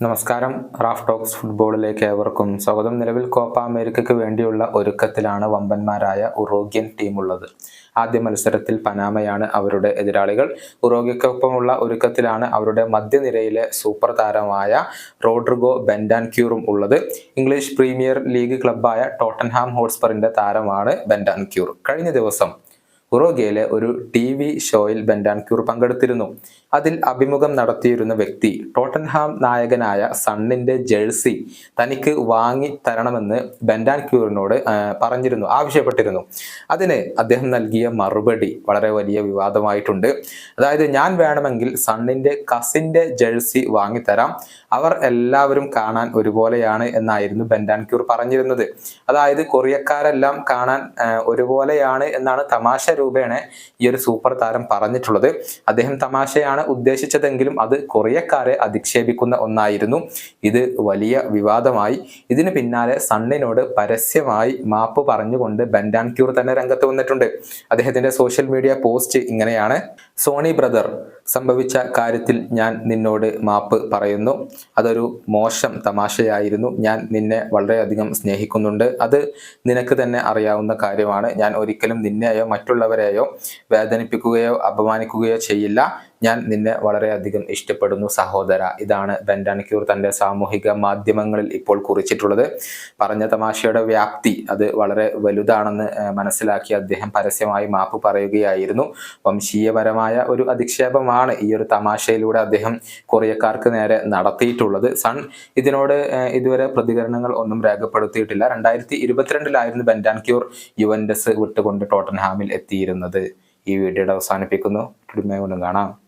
നമസ്കാരം. Raf talks ഫുട്ബോളിലേക്ക് ഏവർക്കും സ്വാഗതം. നിലവിൽ കോപ്പ അമേരിക്കയ്ക്ക് വേണ്ടിയുള്ള ഒരുക്കത്തിലാണ് വമ്പന്മാരായ ഉറോഗ്യൻ ടീമുള്ളത്. ആദ്യ മത്സരത്തിൽ പനാമയാണ് അവരുടെ എതിരാളികൾ. ഉറോഗ്യക്കൊപ്പമുള്ള ഒരുക്കത്തിലാണ് അവരുടെ മധ്യനിരയിലെ സൂപ്പർ താരമായ റോഡ്രിഗോ ബെൻഡാൻക്യൂറും ഉള്ളത്. ഇംഗ്ലീഷ് പ്രീമിയർ ലീഗ് ക്ലബ്ബായ ടോട്ടൻഹാം ഹോട്ട്സ്പറിന്റെ താരമാണ് ബെൻഡാൻക്യൂർ. കഴിഞ്ഞ ദിവസം ഉറോഗയിലെ ഒരു ടി വി ഷോയിൽ ബെൻഡാൻക്യൂർ പങ്കെടുത്തിരുന്നു. അതിൽ അഭിമുഖം നടത്തിയിരുന്ന വ്യക്തി ടോട്ടൻഹാം നായകനായ സണ്ണിന്റെ ജേഴ്സി തനിക്ക് വാങ്ങി തരണമെന്ന് ബെൻഡാൻക്യൂറിനോട് പറഞ്ഞിരുന്നു ആവശ്യപ്പെട്ടിരുന്നു. അതിന് അദ്ദേഹം നൽകിയ മറുപടി വളരെ വലിയ വിവാദമായിട്ടുണ്ട്. അതായത് ഞാൻ വേണമെങ്കിൽ സണ്ണിന്റെ കസിന്റെ ജേഴ്സി വാങ്ങിത്തരാം അവർ എല്ലാവരും കാണാൻ ഒരുപോലെയാണ് എന്നായിരുന്നു ബെൻഡാൻക്യൂർ പറഞ്ഞിരുന്നത്. അതായത് കൊറിയക്കാരെല്ലാം കാണാൻ ഒരുപോലെയാണ് എന്നാണ് തമാശ രൂപേണ ഈ ഒരു സൂപ്പർ താരം പറഞ്ഞിട്ടുള്ളത്. അദ്ദേഹം തമാശയാണ് ഉദ്ദേശിച്ചതെങ്കിലും അത് കൊറിയക്കാരെ അധിക്ഷേപിക്കുന്ന ഒന്നായിരുന്നു. ഇത് വലിയ വിവാദമായി. ഇതിന് പിന്നാലെ സണ്ണിനോട് പരസ്യമായി മാപ്പ് പറഞ്ഞുകൊണ്ട് ബെൻഡാൻക്യൂർ തന്നെ രംഗത്ത് വന്നിട്ടുണ്ട്. അദ്ദേഹത്തിന്റെ സോഷ്യൽ മീഡിയ പോസ്റ്റ് ഇങ്ങനെയാണ്. സോണി ബ്രദർ സംഭവിച്ച കാര്യത്തിൽ ഞാൻ നിന്നോട് മാപ്പ് പറയുന്നു. അതൊരു മോശം തമാശയായിരുന്നു. ഞാൻ നിന്നെ വളരെയധികം സ്നേഹിക്കുന്നുണ്ട്. അത് നിനക്ക് തന്നെ അറിയാവുന്ന കാര്യമാണ്. ഞാൻ ഒരിക്കലും നിന്നെയോ മറ്റുള്ളവരെയോ വേദനിപ്പിക്കുകയോ അപമാനിക്കുകയോ ചെയ്യില്ല. ഞാൻ നിന്നെ വളരെയധികം ഇഷ്ടപ്പെടുന്നു സഹോദര. ഇതാണ് ബെൻഡാനിക്യൂർ തന്റെ സാമൂഹിക മാധ്യമങ്ങളിൽ ഇപ്പോൾ കുറിച്ചിട്ടുള്ളത്. പറഞ്ഞ തമാശയുടെ വ്യാപ്തി അത് വളരെ വലുതാണെന്ന് മനസ്സിലാക്കി അദ്ദേഹം പരസ്യമായി മാപ്പ് പറയുകയായിരുന്നു. വംശീയപരമായ ഒരു അധിക്ഷേപമാണ് ഈ ഒരു തമാശയിലൂടെ അദ്ദേഹം കൊറിയക്കാർക്ക് നേരെ നടത്തിയിട്ടുള്ളത്. സൺ ഇതിനോട് ഇതുവരെ പ്രതികരണങ്ങൾ ഒന്നും രേഖപ്പെടുത്തിയിട്ടില്ല. രണ്ടായിരത്തി ഇരുപത്തിരണ്ടിലായിരുന്നു ബെൻഡാൻക്യൂർ യുവൻഡസ് വിട്ടുകൊണ്ട് ടോട്ടൻഹാമിൽ എത്തിയിരുന്നത്. ഈ വീഡിയോയുടെ അവസാനിപ്പിക്കുന്നു. കൊണ്ടും കാണാം.